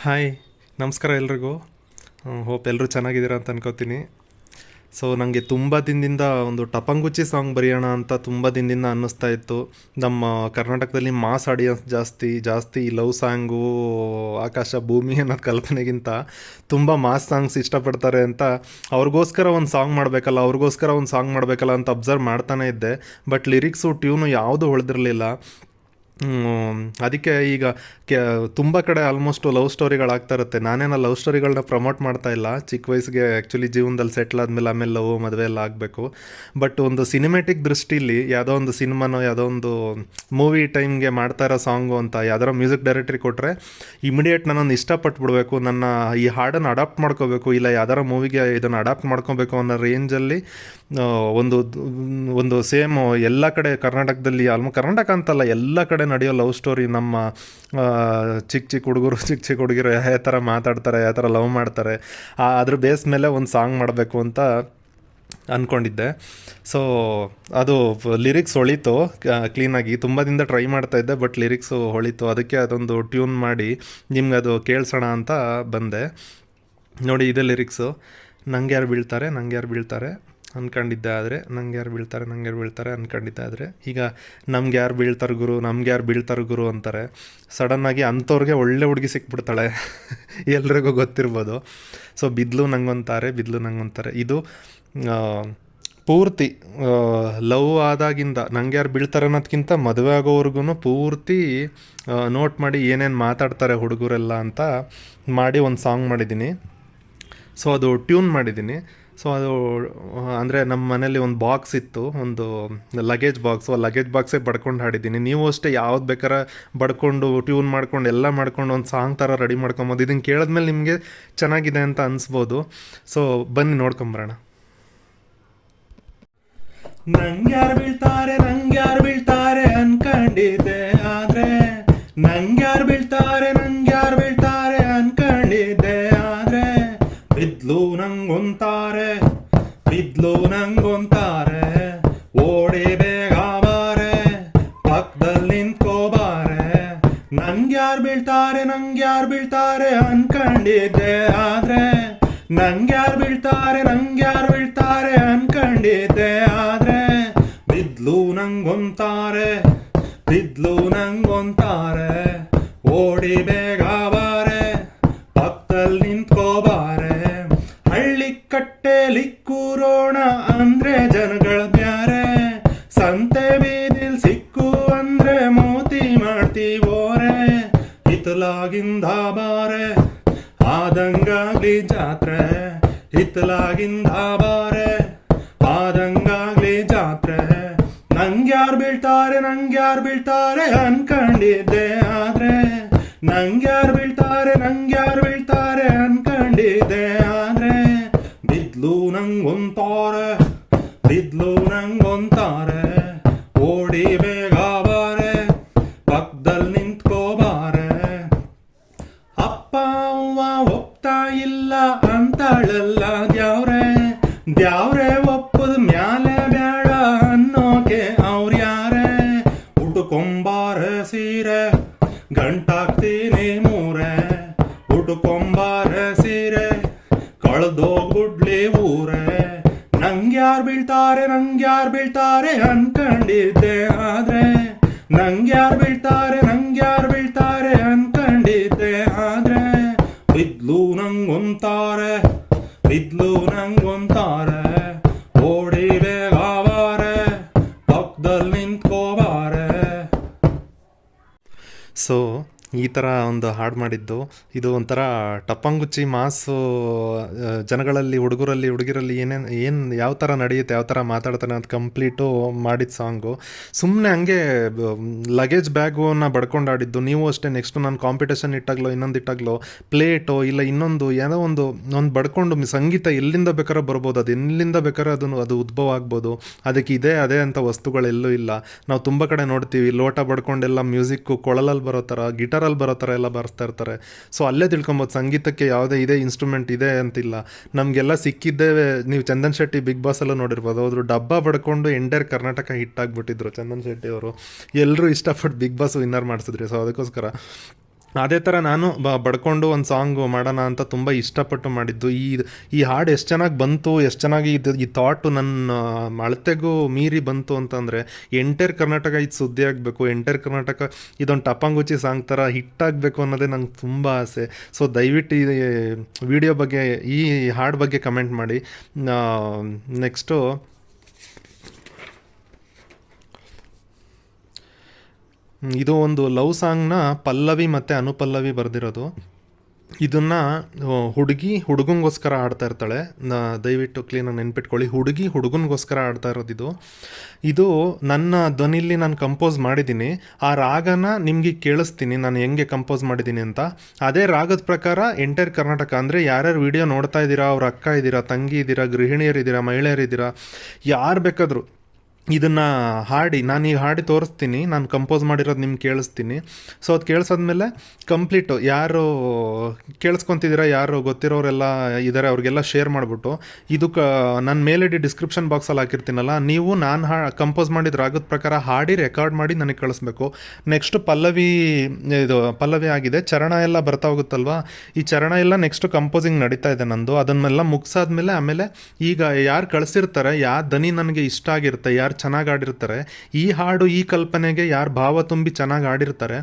Hi, ನಮಸ್ಕಾರ ಎಲ್ರಿಗೂ. Hope ಎಲ್ಲರೂ ಚೆನ್ನಾಗಿದ್ದೀರಾ ಅಂತ ಅನ್ಕೋತೀನಿ. ಸೊ ನನಗೆ ತುಂಬ ದಿನದಿಂದ ಒಂದು ಟಪಂಗುಚಿ ಸಾಂಗ್ ಬರೆಯೋಣ ಅಂತ ತುಂಬ ದಿನದಿಂದ ಅನ್ನಿಸ್ತಾ ಇತ್ತು. ನಮ್ಮ ಕರ್ನಾಟಕದಲ್ಲಿ ಮಾಸ್ ಆಡಿಯನ್ಸ್ ಜಾಸ್ತಿ ಜಾಸ್ತಿ ಲವ್ ಸಾಂಗು ಆಕಾಶ ಭೂಮಿ ಅನ್ನೋದು ಕಲ್ಪನೆಗಿಂತ ತುಂಬ ಮಾಸ್ ಸಾಂಗ್ಸ್ ಇಷ್ಟಪಡ್ತಾರೆ ಅಂತ ಅವ್ರಿಗೋಸ್ಕರ ಒಂದು ಸಾಂಗ್ ಮಾಡಬೇಕಲ್ಲ, ಅವ್ರಿಗೋಸ್ಕರ ಒಂದು ಸಾಂಗ್ ಮಾಡಬೇಕಲ್ಲ ಅಂತ ಅಬ್ಸರ್ವ್ ಮಾಡ್ತಾನೆ ಇದ್ದೆ. ಬಟ್ ಲಿರಿಕ್ಸು ಟ್ಯೂನು ಯಾವುದೂ ಹೊಳೆದಿರಲಿಲ್ಲ ಅದಕ್ಕೆ ಈಗ ಕೆ, ತುಂಬ ಕಡೆ ಆಲ್ಮೋಸ್ಟ್ ಲವ್ ಸ್ಟೋರಿಗಳಾಗ್ತಾ ಇರುತ್ತೆ. ನಾನೇನ ಲವ್ ಸ್ಟೋರಿಗಳನ್ನ ಪ್ರಮೋಟ್ ಮಾಡ್ತಾ ಇಲ್ಲ. ಚಿಕ್ಕ ವಯಸ್ಸಿಗೆ ಆ್ಯಕ್ಚುಲಿ ಜೀವನದಲ್ಲಿ ಸೆಟ್ಲ್ ಆದಮೇಲೆ ಆಮೇಲೆ ಲವ್ ಮದುವೆ ಎಲ್ಲ ಆಗಬೇಕು. ಬಟ್ ಒಂದು ಸಿನಿಮೆಟಿಕ್ ದೃಷ್ಟಿಲಿ ಯಾವುದೋ ಒಂದು ಸಿನಿಮಾನೋ ಯಾವುದೋ ಒಂದು ಮೂವಿ ಟೈಮ್ಗೆ ಮಾಡ್ತಾ ಇರೋ ಸಾಂಗು ಅಂತ ಯಾವ್ದಾರ ಮ್ಯೂಸಿಕ್ ಡೈರೆಕ್ಟ್ರಿ ಕೊಟ್ಟರೆ ಇಮಿಡಿಯೇಟ್ ನಾನೊಂದು ಇಷ್ಟಪಟ್ಬಿಡ್ಬೇಕು. ನನ್ನ ಈ ಹಾಡನ್ನು ಅಡಾಪ್ಟ್ ಮಾಡ್ಕೋಬೇಕು. ಇಲ್ಲ ಯಾವ್ದಾರ ಮೂವಿಗೆ ಇದನ್ನು ಅಡಾಪ್ಟ್ ಮಾಡ್ಕೋಬೇಕು ಅನ್ನೋ ರೇಂಜಲ್ಲಿ ಒಂದು ಒಂದು ಸೇಮ್ ಎಲ್ಲ ಕಡೆ ಕರ್ನಾಟಕದಲ್ಲಿ ಆಲ್ಮೋ ಕರ್ನಾಟಕ ಅಂತಲ್ಲ, ಎಲ್ಲ ಕಡೆ ನಡೆಯೋ ಲವ್ ಸ್ಟೋರಿ ನಮ್ಮ ಚಿಕ್ಕ ಚಿಕ್ಕ ಹುಡುಗರು ಚಿಕ್ಕ ಚಿಕ್ಕ ಹುಡುಗಿರು ಯಾವ ಥರ ಮಾತಾಡ್ತಾರೆ, ಯಾವ ಥರ ಲವ್ ಮಾಡ್ತಾರೆ ಅದ್ರ ಬೇಸ್ ಮೇಲೆ ಒಂದು ಸಾಂಗ್ ಮಾಡಬೇಕು ಅಂತ ಅಂದ್ಕೊಂಡಿದ್ದೆ ಸೊ ಅದು ಲಿರಿಕ್ಸ್ ಹೊಳಿತು ಕ್ಲೀನಾಗಿ ತುಂಬ ದಿನದ ಟ್ರೈ ಮಾಡ್ತಾ ಇದ್ದೆ ಬಟ್ ಲಿರಿಕ್ಸು ಹೊಳಿತು. ಅದಕ್ಕೆ ಅದೊಂದು ಟ್ಯೂನ್ ಮಾಡಿ ನಿಮ್ಗೆ ಅದು ಕೇಳಿಸೋಣ ಅಂತ ಬಂದೆ. ನೋಡಿ, ಇದೆ ಲಿರಿಕ್ಸು ನಂಗೆ ಯಾರು ಬೀಳ್ತಾರೆ ನಂಗೆ ಯಾರು ಬೀಳ್ತಾರೆ. ಅಂದ್ಕೊಂಡಿದ್ದೆ ಆದರೆ ನಂಗೆ ಯಾರು ಬೀಳ್ತಾರೆ, ನಂಗೆ ಯಾರು ಬೀಳ್ತಾರೆ ಅಂದ್ಕೊಂಡಿದ್ದೆ ಆದರೆ ಈಗ ನಮ್ಗೆ ಯಾರು ಬೀಳ್ತಾರೆ ಗುರು, ನಮ್ಗೆ ಯಾರು ಬೀಳ್ತಾರೆ ಗುರು ಅಂತಾರೆ. ಸಡನ್ನಾಗಿ ಅಂಥವ್ರಿಗೆ ಒಳ್ಳೆ ಹುಡುಗಿ ಸಿಕ್ಬಿಡ್ತಾಳೆ. ಎಲ್ರಿಗೂ ಗೊತ್ತಿರ್ಬೋದು. ಸೊ ಬಿದ್ಲು ನಂಗೊಂತಾರೆ ಬಿದ್ಲು ನಂಗೊಂತಾರೆ. ಇದು ಪೂರ್ತಿ ಲವ್ ಆದಾಗಿಂದ, ನಂಗೆ ಯಾರು ಬೀಳ್ತಾರೆ ಅನ್ನೋದಕ್ಕಿಂತ ಮದುವೆ ಆಗೋವರೆಗೂ ಪೂರ್ತಿ ನೋಟ್ ಮಾಡಿ ಏನೇನು ಮಾತಾಡ್ತಾರೆ ಹುಡುಗರೆಲ್ಲ ಅಂತ ಮಾಡಿ ಒಂದು ಸಾಂಗ್ ಮಾಡಿದ್ದೀನಿ. ಸೊ ಅದು ಟ್ಯೂನ್ ಮಾಡಿದ್ದೀನಿ. ಸೊ ಅದು, ಅಂದರೆ ನಮ್ಮ ಮನೇಲಿ ಒಂದು ಬಾಕ್ಸ್ ಇತ್ತು, ಒಂದು ಲಗೇಜ್ ಬಾಕ್ಸು ಆ ಲಗೇಜ್ ಬಾಕ್ಸೇ ಬಡ್ಕೊಂಡು ಹಾಡಿದ್ದೀನಿ. ನೀವು ಅಷ್ಟೇ ಯಾವ್ದು ಬೇಕಾರೆ ಬಡ್ಕೊಂಡು ಟ್ಯೂನ್ ಮಾಡ್ಕೊಂಡು, ಎಲ್ಲ ಮಾಡ್ಕೊಂಡು ಒಂದು ಸಾಂಗ್ ಥರ ರೆಡಿ ಮಾಡ್ಕೊಬೋದು ಇದನ್ನು ಕೇಳಿದ್ಮೇಲೆ ನಿಮಗೆ ಚೆನ್ನಾಗಿದೆ ಅಂತ ಅನಿಸ್ಬೋದು. ಸೊ ಬನ್ನಿ ನೋಡ್ಕೊಂಬರೋಣ. ನಂಗ್ಯಾರು ಬೀಳ್ತಾರೆ ನಂಗ್ಯಾರು ಬೀಳ್ತಾರೆ ಅನ್ಕೊಂಡಿದ್ದೆ ಆದ್ರೆ ನಂಗ್ಯಾರು ಬೀಳ್ತಾರೆ ನಂಗ್ಯಾರು ಬೀಳ್ತಾರೆ ನಂಗ್ಯಾರು ಅನ್ಕಂಡಿದ್ದೆ ಆದ್ರೆ ಬಿದ್ಲು ನಂಗೊಂತಾರೆ ಬಿದ್ಲು ನಂಗೊಂತಾರೆ, ಓಡಿ ಬೇಗ ಬಾರೆ ಪಕ್ಕದಲ್ಲಿ ನಿಂತ್ಕೋಬಾರೆ. ಹಳ್ಳಿ ಕಟ್ಟೆಲಿ ಕೂರೋಣ ಅಂದ್ರೆ ಜನಗಳ ಬ್ಯಾರೆ, ಸಂತೆ ಬೀದಿಲ್ ಸಿಕ್ಕು ಅಂದ್ರೆ ಮೋತಿ ಮಾಡ್ತೀವೋರೆ ಹಿತ್ತಲಾಗಿಂದ ಬಾರೆ, ಆದಂಗಾಗ್ಲಿ ಜಾತ್ರೆ. ಹಿತ್ತಲಾಗಿಂದ ಬಾರೆ ಆದಂಗಾಗ್ಲಿ ಜಾತ್ರೆ. ನಂಗ್ಯಾರು ಬೀಳ್ತಾರೆ ನಂಗ್ಯಾರು ಬೀಳ್ತಾರೆ, ಅನ್ಕಂಡಿದ್ದೆ ಆದ್ರೆ. ನಂಗ್ಯಾರು ಬೀಳ್ತಾರೆ ನಂಗ್ಯಾರು ಬೀಳ್ತಾರೆ, ಅನ್ಕಂಡಿದ್ದೆ ಆದ್ರೆ. ಬಿದ್ಲು ನಂಗೊಂತಾರೆ ಬಿದ್ಲು ನಂಗೊಂತಾರೆ. ಓಡಿ ಸೀರೆ, ಗಂಟಾಕ್ತೀನಿ ಮೂರೆ, ಉಟ್ಕೊಂಬಾರ ಸೀರೆ ಕಳ್ದೋಗ್ಬಿಡ್ಲಿ ಊರೆ. ನಂಗ್ಯಾರ್ ಬೀಳ್ತಾರೆ ನಂಗ್ಯಾರ್ ಬೀಳ್ತಾರೆ ಅನ್ಕಂಡಿದ್ದೆ ಆದ್ರೆ, ನಂಗ್ಯಾರ್ ಬೀಳ್ತಾರೆ ನಂಗ್ಯಾರ್ ಬೀಳ್ತಾರೆ ಅನ್ಕಂಡಿದ್ದೆ ಆದ್ರೆ, ಬಿದ್ಲು ನಂಗೊಂತಾರೆ ಬಿದ್ಲು ನಂಗೊಂತಾರೆ ಈ ಥರ ಒಂದು ಹಾಡು ಮಾಡಿದ್ದು. ಇದು ಒಂಥರ ಟಪ್ಪಂಗುಚ್ಚಿ ಮಾಸು ಜನಗಳಲ್ಲಿ, ಹುಡುಗರಲ್ಲಿ, ಹುಡುಗಿರಲ್ಲಿ ಏನೇನು, ಏನು, ಯಾವ ಥರ ನಡೆಯುತ್ತೆ, ಯಾವ ಥರ ಮಾತಾಡ್ತಾನೆ ಅದು ಕಂಪ್ಲೀಟು ಮಾಡಿದ ಸಾಂಗು. ಸುಮ್ಮನೆ ಹಂಗೆ ಲಗೇಜ್ ಬ್ಯಾಗನ್ನು ಬಡ್ಕೊಂಡು ಆಡಿದ್ದು. ನೀವು ಅಷ್ಟೇ, ನೆಕ್ಸ್ಟ್ ನಾನು ಕಾಂಪಿಟೇಷನ್ ಇಟ್ಟಾಗ್ಲೋ, ಇನ್ನೊಂದು ಇಟ್ಟಾಗ್ಲೋ, ಪ್ಲೇಟೋ, ಇಲ್ಲ ಇನ್ನೊಂದು ಏನೋ ಒಂದು ಒಂದು ಬಡ್ಕೊಂಡು ಸಂಗೀತ ಎಲ್ಲಿಂದ ಬೇಕಾದ್ರೆ ಬರ್ಬೋದು, ಅದು ಎಲ್ಲಿಂದ ಬೇಕಾದ್ರೆ ಅದನ್ನು, ಅದು ಉದ್ಭವ ಆಗ್ಬೋದು. ಅದಕ್ಕೆ ಇದೇ, ಅದೇ ಅಂತ ವಸ್ತುಗಳೆಲ್ಲೂ ಇಲ್ಲ. ನಾವು ತುಂಬ ಕಡೆ ನೋಡ್ತೀವಿ, ಲೋಟ ಬಡ್ಕೊಂಡೆಲ್ಲ ಮ್ಯೂಸಿಕ್ಕು ಕೊಳಲಲ್ಲಿ ಬರೋ ಥರ, ಗಿಟಾರಲ್ಲಿ ಬರೋ ಥರ ಎಲ್ಲ ಬರ್ತಾ ಇರ್ತಾರೆ. ಸೊ ಅಲ್ಲೇ ತಿಳ್ಕೊಬೋದು, ಸಂಗೀತಕ್ಕೆ ಯಾವುದೇ ಇದೇ ಇನ್ಸ್ಟ್ರೂಮೆಂಟ್ ಇದೆ ಅಂತಿಲ್ಲ. ನಮಗೆಲ್ಲ ಸಿಕ್ಕಿದ್ದೇ ನೀವು ಚಂದನ್ ಶೆಟ್ಟಿ ಬಿಗ್ ಬಾಸ್ ಎಲ್ಲ ನೋಡಿರ್ಬೋದು. ಅವರು ಡಬ್ಬ ಪಡ್ಕೊಂಡು ಎಂಡೇರ್ ಕರ್ನಾಟಕ ಹಿಟ್ ಆಗಿಬಿಟ್ಟಿದ್ರು, ಚಂದನ್ ಶೆಟ್ಟಿ ಅವರು ಎಲ್ಲರೂ ಇಷ್ಟಪಟ್ಟು ಬಿಗ್ ಬಾಸ್ ವಿನ್ನರ್ ಮಾಡಿಸಿದ್ರಿ. ಸೊ ಅದಕ್ಕೋಸ್ಕರ. ಅದೇ ಥರ ನಾನು ಬ, ಬಡ್ಕೊಂಡು ಒಂದು ಸಾಂಗ್ ಮಾಡೋಣ ಅಂತ ತುಂಬ ಇಷ್ಟಪಟ್ಟು ಮಾಡಿದ್ದು. ಈ ಈ ಹಾಡು ಎಷ್ಟು ಚೆನ್ನಾಗಿ ಬಂತು, ಎಷ್ಟು ಚೆನ್ನಾಗಿ ಇದು, ಈ ಥಾಟು ನನ್ನ ಅಳತೆಗೂ ಮೀರಿ ಬಂತು ಅಂತಂದರೆ ಎಂಟೈರ್ ಕರ್ನಾಟಕ ಇದು ಸುದ್ದಿ ಆಗಬೇಕು. ಎಂಟೈರ್ ಕರ್ನಾಟಕ ಇದೊಂದು ಟಪಾಂಗುಚಿ ಸಾಂಗ್ ಥರ ಹಿಟ್ ಆಗಬೇಕು ಅನ್ನೋದೇ ನಂಗೆ ತುಂಬ ಆಸೆ. ಸೊ ದಯವಿಟ್ಟು ಈ ವಿಡಿಯೋ ಬಗ್ಗೆ, ಈ ಹಾಡು ಬಗ್ಗೆ ಕಮೆಂಟ್ ಮಾಡಿ. ನೆಕ್ಸ್ಟು ಇದು ಒಂದು ಲವ್ ಸಾಂಗ್ನ ಪಲ್ಲವಿ ಮತ್ತು ಅನುಪಲ್ಲವಿ ಬರೆದಿರೋದು. ಇದನ್ನು ಹುಡುಗಿ ಹುಡುಗನಿಗೋಸ್ಕರ ಆಡ್ತಾ ಇರ್ತಾಳೆ. ದಯವಿಟ್ಟು ಕ್ಲೀನಾಗಿ ನೆನ್ಪಿಟ್ಕೊಳ್ಳಿ. ಹುಡುಗಿ ಹುಡುಗನಿಗೋಸ್ಕರ ಆಡ್ತಾ ಇರೋದು ಇದು. ಇದು ನನ್ನ ಧ್ವನಿಲಿ ನಾನು ಕಂಪೋಸ್ ಮಾಡಿದ್ದೀನಿ. ಆ ರಾಗನ ನಿಮಗೆ ಕೇಳಿಸ್ತೀನಿ. ನಾನು ಹೆಂಗೆ ಕಂಪೋಸ್ ಮಾಡಿದ್ದೀನಿ ಅಂತ. ಅದೇ ರಾಗದ ಪ್ರಕಾರ ಎಂಟೈರ್ ಕರ್ನಾಟಕ ಅಂದರೆ ಯಾರ್ಯಾರು ವಿಡಿಯೋ ನೋಡ್ತಾ ಇದ್ದೀರಾ, ಅವ್ರ ಅಕ್ಕ ಇದ್ದೀರಾ, ತಂಗಿ ಇದ್ದೀರಾ, ಗೃಹಿಣಿಯರಿದ್ದೀರಾ, ಮಹಿಳೆಯರಿದ್ದೀರಾ, ಯಾರು ಬೇಕಾದರೂ. ಇದನ್ನು ಹಾಡಿ ನಾನು ಈ ಹಾಡಿ ತೋರಿಸ್ತೀನಿ. ನಾನು ಕಂಪೋಸ್ ಮಾಡಿರೋದು ನಿಮ್ಗೆ ಕೇಳಿಸ್ತೀನಿ. ಸೊ ಅದು ಕೇಳಿಸಾದ್ಮೇಲೆ ಕಂಪ್ಲೀಟು ಯಾರು ಕೇಳಿಸ್ಕೊತಿದ್ದೀರಾ, ಯಾರು ಗೊತ್ತಿರೋರೆಲ್ಲ ಇದ್ದಾರೆ ಅವ್ರಿಗೆಲ್ಲ ಶೇರ್ ಮಾಡಿಬಿಟ್ಟು ಇದು ಕ ನನ್ನ ಮೇಲಿಡಿ ಡಿಸ್ಕ್ರಿಪ್ಷನ್ ಬಾಕ್ಸಲ್ಲಿ ಹಾಕಿರ್ತೀನಲ್ಲ, ನೀವು ನಾನು ಹಾ ಕಂಪೋಸ್ ಮಾಡಿದ ರಾಗದ ಪ್ರಕಾರ ಹಾಡಿ ರೆಕಾರ್ಡ್ ಮಾಡಿ ನನಗೆ ಕಳಿಸ್ಬೇಕು. ನೆಕ್ಸ್ಟ್ ಪಲ್ಲವಿ, ಇದು, ಪಲ್ಲವಿ ಆಗಿದೆ. ಚರಣ ಎಲ್ಲ ಬರ್ತಾ ಹೋಗುತ್ತಲ್ವಾ? ಈ ಚರಣ ಎಲ್ಲ ನೆಕ್ಸ್ಟ್ ಕಂಪೋಸಿಂಗ್ ನಡೀತಾ ಇದೆ ನಂದು. ಅದನ್ನೆಲ್ಲ ಮುಗಿಸಾದ್ಮೇಲೆ ಆಮೇಲೆ ಈಗ ಯಾರು ಕಳಿಸಿರ್ತಾರೆ ಯಾವ ದನಿ ನನಗೆ ಇಷ್ಟ ಆಗಿರುತ್ತೆ, ಯಾರು ಚೆನ್ನಾಗಿ ಆಡಿರ್ತಾರೆ ಈ ಹಾಡು ಈ ಕಲ್ಪನೆಗೆ ಯಾರು ಭಾವ ತುಂಬಿ ಚೆನ್ನಾಗಿ ಆಡಿರ್ತಾರೆ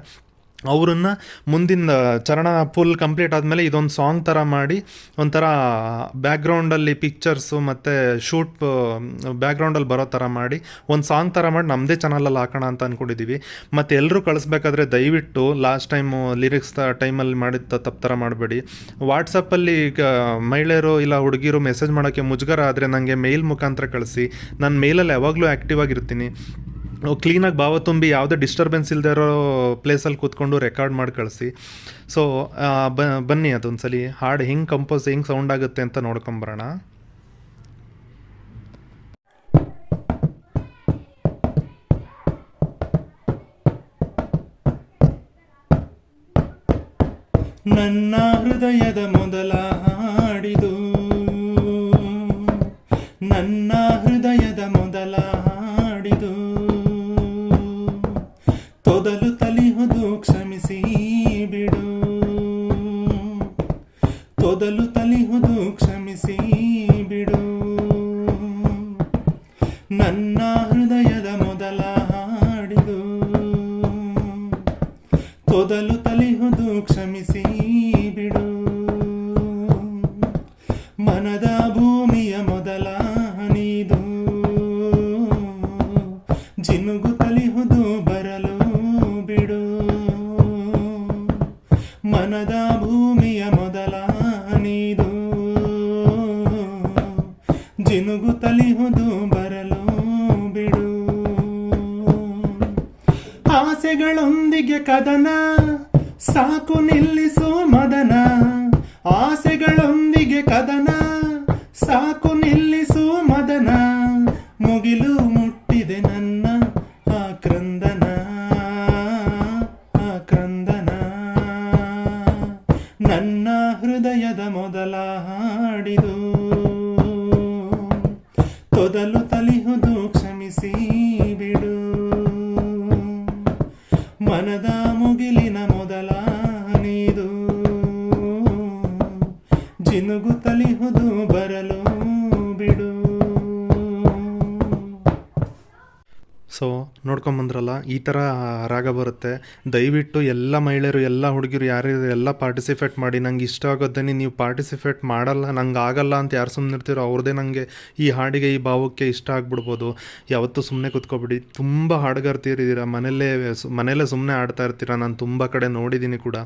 ಅವರನ್ನು ಮುಂದಿನ ಚರಣ ಫುಲ್ ಕಂಪ್ಲೀಟ್ ಆದಮೇಲೆ ಇದೊಂದು ಸಾಂಗ್ ಥರ ಮಾಡಿ, ಒಂಥರ ಬ್ಯಾಕ್ಗ್ರೌಂಡಲ್ಲಿ ಪಿಕ್ಚರ್ಸು ಮತ್ತು ಶೂಟ್ ಬ್ಯಾಕ್ಗ್ರೌಂಡಲ್ಲಿ ಬರೋ ಥರ ಮಾಡಿ, ಒಂದು ಸಾಂಗ್ ಥರ ಮಾಡಿ ನಮ್ಮದೇ ಚಾನಲಲ್ಲಿ ಹಾಕೋಣ ಅಂತ ಅಂದ್ಕೊಂಡಿದ್ದೀವಿ ಮತ್ತು ಎಲ್ಲರೂ ಕಳಿಸ್ಬೇಕಾದ್ರೆ ದಯವಿಟ್ಟು ಲಾಸ್ಟ್ ಟೈಮು ಲಿರಿಕ್ಸ್ ಟೈಮಲ್ಲಿ ಮಾಡಿದ್ದ ತಪ್ಪು ಥರ ಮಾಡಬೇಡಿ. ವಾಟ್ಸಪ್ಪಲ್ಲಿ ಈಗ ಮಹಿಳೆಯರು ಇಲ್ಲ ಹುಡುಗಿರು ಮೆಸೇಜ್ ಮಾಡೋಕ್ಕೆ ಮುಜುಗರ ಆದರೆ ನನಗೆ ಮೇಲ್ ಮುಖಾಂತರ ಕಳಿಸಿ. ನಾನು ಮೇಲಲ್ಲಿ ಯಾವಾಗಲೂ ಆ್ಯಕ್ಟಿವ್ ಆಗಿರ್ತೀನಿ. ಕ್ಲೀನಾಗಿ ಭಾವ ತುಂಬಿ ಯಾವುದೇ ಡಿಸ್ಟರ್ಬೆನ್ಸ್ ಇಲ್ಲದೆ ಇರೋ ಪ್ಲೇಸಲ್ಲಿ ಕೂತ್ಕೊಂಡು ರೆಕಾರ್ಡ್ ಮಾಡಿ ಕಳಿಸಿ. ಸೊ ಬನ್ನಿ ಅದೊಂದ್ಸಲಿ. ಹಾಡು ಹೆಂಗೆ ಕಂಪೋಸ್ ಹೆಂಗೆ ಸೌಂಡ್ ಆಗುತ್ತೆ ಅಂತ ನೋಡ್ಕೊಂಬರೋಣ ನನ್ನ ಹೃದಯದ ಮೊದಲ ಆಸೆಗಳೊಂದಿಗೆ ಕದನ, ಸಾಕು ನಿಲ್ಲಿಸು ಮದನ. ಆಸೆಗಳೊಂದಿಗೆ ಕದನ, ಸಾಕು ನಿಲ್ಲಿಸು ಮದನ. ಮುಗಿಲು ಮುಟ್ಟಿದೆ ನನ್ನ ಆ ಕ್ರಂದನ ಆ ಕ್ರಂದನ. ನನ್ನ ಹೃದಯದ ಮೊದಲ ಹಾಡಿದು ತೊದಲು ತಲಿಹುದು ಸೊ ನೋಡ್ಕೊಂಬಂದ್ರಲ್ಲ ಈ ಥರ ರಾಗ ಬರುತ್ತೆ. ದಯವಿಟ್ಟು ಎಲ್ಲ ಮಹಿಳೆಯರು, ಎಲ್ಲ ಹುಡುಗಿರು ಯಾರು ಎಲ್ಲ ಪಾರ್ಟಿಸಿಪೇಟ್ ಮಾಡಿ, ನಂಗೆ ಇಷ್ಟ ಆಗೋದನ್ನೇ ನೀವು ಪಾರ್ಟಿಸಿಪೇಟ್ ಮಾಡಲ್ಲ, ನಂಗೆ ಆಗಲ್ಲ ಅಂತ ಯಾರು ಸುಮ್ಮನೆ ಇರ್ತೀರೋ ಅವ್ರದ್ದೇ ನನಗೆ ಈ ಹಾಡಿಗೆ, ಈ ಭಾವಕ್ಕೆ ಇಷ್ಟ ಆಗ್ಬಿಡ್ಬೋದು. ಯಾವತ್ತೂ ಸುಮ್ಮನೆ ಕೂತ್ಕೊಬಿಡಿ. ತುಂಬ ಹಾಡುಗಾರ್ತಿರಿದ್ದೀರ ಮನೆಯಲ್ಲೇ ಸು, ಮನೆಯಲ್ಲೇ ಸುಮ್ಮನೆ ಆಡ್ತಾ ಇರ್ತೀರ. ನಾನು ತುಂಬ ಕಡೆ ನೋಡಿದ್ದೀನಿ ಕೂಡ.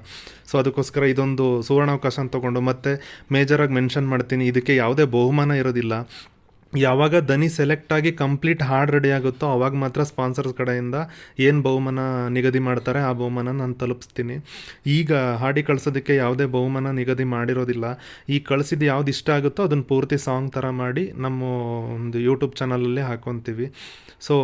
ಸೊ ಅದಕ್ಕೋಸ್ಕರ ಇದೊಂದು ಸುವರ್ಣಾವಕಾಶ ಅಂತ ತೊಗೊಂಡು ಮತ್ತೆ ಮೇಜರಾಗಿ ಮೆನ್ಷನ್ ಮಾಡ್ತೀನಿ. ಇದಕ್ಕೆ ಯಾವುದೇ ಬಹುಮಾನ ಇರೋದಿಲ್ಲ. ಯಾವಾಗ ದನಿ ಸೆಲೆಕ್ಟ್ ಆಗಿ ಕಂಪ್ಲೀಟ್ ಹಾಡು ರೆಡಿ ಆಗುತ್ತೋ ಅವಾಗ ಮಾತ್ರ ಸ್ಪಾನ್ಸರ್ಸ್ ಕಡೆಯಿಂದ ಏನು ಬಹುಮಾನ ನಿಗದಿ ಮಾಡ್ತಾರೆ ಆ ಬಹುಮಾನ ನಾನು ತಲುಪಿಸ್ತೀನಿ. ಈಗ ಹಾಡಿ ಕಳಿಸೋದಕ್ಕೆ ಯಾವುದೇ ಬಹುಮಾನ ನಿಗದಿ ಮಾಡಿರೋದಿಲ್ಲ. ಈ ಕಳಿಸಿದ್ದು ಯಾವ್ದು ಇಷ್ಟ ಆಗುತ್ತೋ ಅದನ್ನು ಪೂರ್ತಿ ಸಾಂಗ್ ಥರ ಮಾಡಿ ನಮ್ಮ ಒಂದು ಯೂಟ್ಯೂಬ್ ಚಾನಲಲ್ಲಿ ಹಾಕೊತೀವಿ. ಸೊ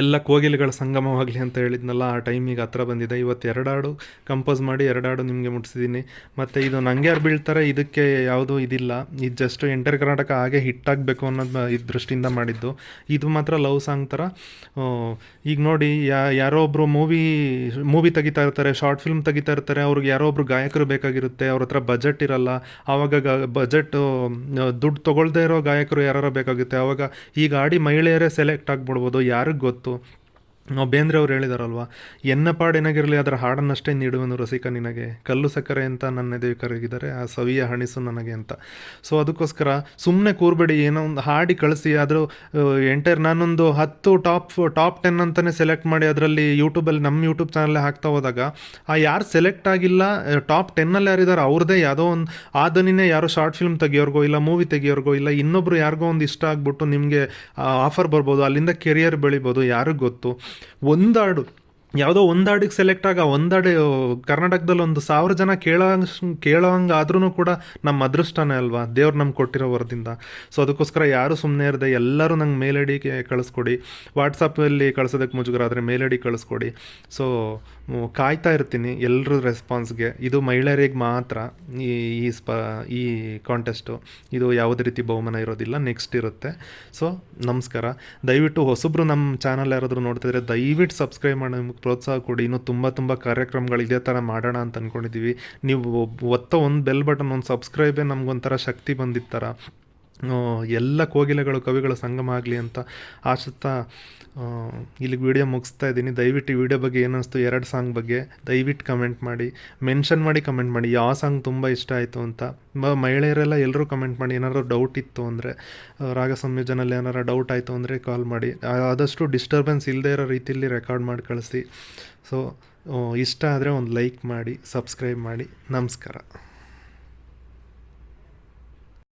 ಎಲ್ಲ ಕೋಗಿಲೆಗಳ ಸಂಗಮವಾಗಲಿ ಅಂತ ಹೇಳಿದ್ನಲ್ಲ, ಆ ಟೈಮಿಗೆ ಹತ್ರ ಬಂದಿದೆ. ಇವತ್ತು ಎರಡಾಡು ಕಂಪೋಸ್ ಮಾಡಿ ಎರಡಾಡು ನಿಮಗೆ ಮುಟ್ಸಿದ್ದೀನಿ. ಮತ್ತು ಇದು ನಂಗೆ ಯಾರು ಬೀಳ್ತಾರೆ, ಇದಕ್ಕೆ ಯಾವುದೂ ಇದಿಲ್ಲ. ಇದು ಜಸ್ಟ್ ಎಂಟರ್ ಕರ್ನಾಟಕ ಹಾಗೆ ಹಿಟ್ ಆಗಬೇಕು ಅನ್ನೋದು ಈ ದೃಷ್ಟಿಯಿಂದ ಮಾಡಿದ್ದು. ಇದು ಮಾತ್ರ ಲವ್ ಸಾಂಗ್ ಥರ ಈಗ ನೋಡಿ, ಯಾ ಯಾರೋ ಒಬ್ಬರು ಮೂವಿ ಮೂವಿ ತೆಗಿತಾ ಇರ್ತಾರೆ ಶಾರ್ಟ್ ಫಿಲ್ಮ್ ತೆಗಿತಾ ಇರ್ತಾರೆ, ಅವ್ರಿಗೆ ಯಾರೋ ಒಬ್ರು ಗಾಯಕರು ಬೇಕಾಗಿರುತ್ತೆ, ಅವ್ರ ಹತ್ರ ಬಜೆಟ್ ಇರಲ್ಲ. ಆವಾಗ ಬಜೆಟ್ ದುಡ್ಡು ತೊಗೊಳ್ದೇ ಇರೋ ಗಾಯಕರು ಯಾರು ಬೇಕಾಗುತ್ತೆ. ಆವಾಗ ಈಗ ಆಡಿ ಮಹಿಳೆಯರೇ ಸೆಲೆಕ್ಟ್ ಆಗಿಬಿಡ್ಬೋದು. ಯಾರಿಗೆ ಗೊತ್ತು? tô ನಾವು ಬೇಂದ್ರೆ ಅವ್ರು ಹೇಳಿದಾರಲ್ವ ಎನ್ನ ಪಾಡೇನಾಗಿರಲಿ ಅದರ ಹಾಡನ್ನಷ್ಟೇ ನೀಡುವನು ರಸಿಕ ನಿನಗೆ, ಕಲ್ಲು ಸಕ್ಕರೆ ಅಂತ ನನ್ನ ಎದೆ ಕರಗಿದರೆ ಆ ಸವಿಯ ಹಣಿಸು ನನಗೆ ಅಂತ. ಸೊ ಅದಕ್ಕೋಸ್ಕರ ಸುಮ್ಮನೆ ಕೂರ್ಬೇಡಿ, ಏನೋ ಒಂದು ಹಾಡಿ ಕಳಿಸಿ, ಆದರೂ ಎಂಟೈರ್ ನಾನೊಂದು ಹತ್ತು ಟಾಪ್ ಟಾಪ್ ಟೆನ್ ಅಂತಲೇ ಸೆಲೆಕ್ಟ್ ಮಾಡಿ ಅದರಲ್ಲಿ ಯೂಟ್ಯೂಬಲ್ಲಿ, ನಮ್ಮ ಯೂಟ್ಯೂಬ್ ಚಾನಲ್ಲೇ ಹಾಕ್ತಾ ಹೋದಾಗ, ಆ ಯಾರು ಸೆಲೆಕ್ಟ್ ಆಗಿಲ್ಲ ಟಾಪ್ ಟೆನ್ನಲ್ಲಿ ಯಾರಿದ್ದಾರೆ ಅವ್ರದ್ದೇ ಯಾವುದೋ ಒಂದು ಆ ದನಿನೇ ಯಾರೋ ಶಾರ್ಟ್ ಫಿಲ್ಮ್ ತೆಗಿಯೋರ್ಗೋ, ಇಲ್ಲ ಮೂವಿ ತೆಗಿಯೋರ್ಗೋ, ಇಲ್ಲ ಇನ್ನೊಬ್ರು ಯಾರಿಗೋ ಒಂದು ಇಷ್ಟ ಆಗ್ಬಿಟ್ಟು ನಿಮಗೆ ಆಫರ್ ಬರ್ಬೋದು, ಅಲ್ಲಿಂದ ಕೆರಿಯರ್ ಬೆಳಿಬೋದು, ಯಾರಿಗೂ ಗೊತ್ತು. ಒಂದಾಡು, ಯಾವುದೋ ಒಂದಾಡಿಗೆ ಸೆಲೆಕ್ಟ್ ಆಗ ಒಂದಾಡು ಕರ್ನಾಟಕದಲ್ಲಿ ಒಂದು ಸಾವಿರ ಜನ ಕೇಳೋ ಕೇಳೋಂಗೆ ಆದ್ರೂ ಕೂಡ ನಮ್ಮ ಅದೃಷ್ಟನೇ ಅಲ್ವಾ? ದೇವ್ರು ನಮ್ಗೆ ಕೊಟ್ಟಿರೋ ವರದಿಂದ. ಸೊ ಅದಕ್ಕೋಸ್ಕರ ಯಾರು ಸುಮ್ಮನೆ ಇರದೆ, ಎಲ್ಲರೂ ನಂಗೆ ಮೇಲ್ ಕಳಿಸ್ಕೊಡಿ. ವಾಟ್ಸಪ್ಪಲ್ಲಿ ಕಳ್ಸೋದಕ್ಕೆ ಮುಜುಗರ ಆದರೆ ಮೇಲ್ ಐ ಕಳಿಸ್ಕೊಡಿ. ಸೊ ಕಾಯ್ತಾ ಇರ್ತೀನಿ ಎಲ್ಲರ ರೆಸ್ಪಾನ್ಸ್ಗೆ ಇದು ಮಹಿಳೆಯರಿಗೆ ಮಾತ್ರ ಈ ಈ ಸ್ಪ, ಈ ಕಾಂಟೆಸ್ಟು ಇದು ಯಾವುದೇ ರೀತಿ ಬಹುಮಾನ ಇರೋದಿಲ್ಲ ನೆಕ್ಸ್ಟ್ ಇರುತ್ತೆ. ಸೊ ನಮಸ್ಕಾರ. ದಯವಿಟ್ಟು ಹೊಸಬ್ರು ನಮ್ಮ ಚಾನಲ್ ಯಾರಾದರೂ ನೋಡ್ತಿದ್ರೆ ದಯವಿಟ್ಟು ಸಬ್ಸ್ಕ್ರೈಬ್ ಮಾಡಿ, ನಮ್ಗೆ ಪ್ರೋತ್ಸಾಹ ಕೊಡಿ. ಇನ್ನೂ ತುಂಬ ತುಂಬ ಕಾರ್ಯಕ್ರಮಗಳು ಇದೇ ಥರ ಮಾಡೋಣ ಅಂತ ಅಂದ್ಕೊಂಡಿದ್ದೀವಿ ನೀವು ಒತ್ತ ಒಂದು ಬೆಲ್ ಬಟನ್ ಒಂದು ಸಬ್ಸ್ಕ್ರೈಬೇ ನಮಗೊಂಥರ ಶಕ್ತಿ ಬಂದಿತ್ತರ ಎಲ್ಲ ಕೋಗಿಲೆಗಳು ಕವಿಗಳ ಸಂಗಮ ಆಗಲಿ ಅಂತ ಆಶಿಸ್ತಾ ಇಲ್ಲಿಗೆ ವಿಡಿಯೋ ಮುಗಿಸ್ತಾ ಇದ್ದೀನಿ. ದಯವಿಟ್ಟು ಈ ವಿಡಿಯೋ ಬಗ್ಗೆ ಏನಿಸ್ತು ಎರಡು ಸಾಂಗ್ ಬಗ್ಗೆ ದಯವಿಟ್ಟು ಕಮೆಂಟ್ ಮಾಡಿ. ಮೆನ್ಷನ್ ಮಾಡಿ ಕಮೆಂಟ್ ಮಾಡಿ. ಯಾವ ಸಾಂಗ್ ತುಂಬ ಇಷ್ಟ ಆಯಿತು ಅಂತ. ಮಹಿಳೆಯರೆಲ್ಲ ಎಲ್ಲರೂ ಕಮೆಂಟ್ ಮಾಡಿ. ಏನಾದರೂ ಡೌಟ್ ಇತ್ತು ಅಂದರೆ ರಾಗ ಸಂಯೋಜನಲ್ಲಿ ಏನಾರು ಡೌಟ್ ಆಯಿತು ಅಂದರೆ ಕಾಲ್ ಮಾಡಿ. ಆದಷ್ಟು ಡಿಸ್ಟರ್ಬೆನ್ಸ್ ಇಲ್ಲದೇ ಇರೋ ರೀತಿಯಲ್ಲಿ ರೆಕಾರ್ಡ್ ಮಾಡಿ ಕಳಿಸಿ. ಸೊ ಇಷ್ಟ ಆದರೆ ಒಂದು ಲೈಕ್ ಮಾಡಿ ಸಬ್ಸ್ಕ್ರೈಬ್ ಮಾಡಿ. ನಮಸ್ಕಾರ.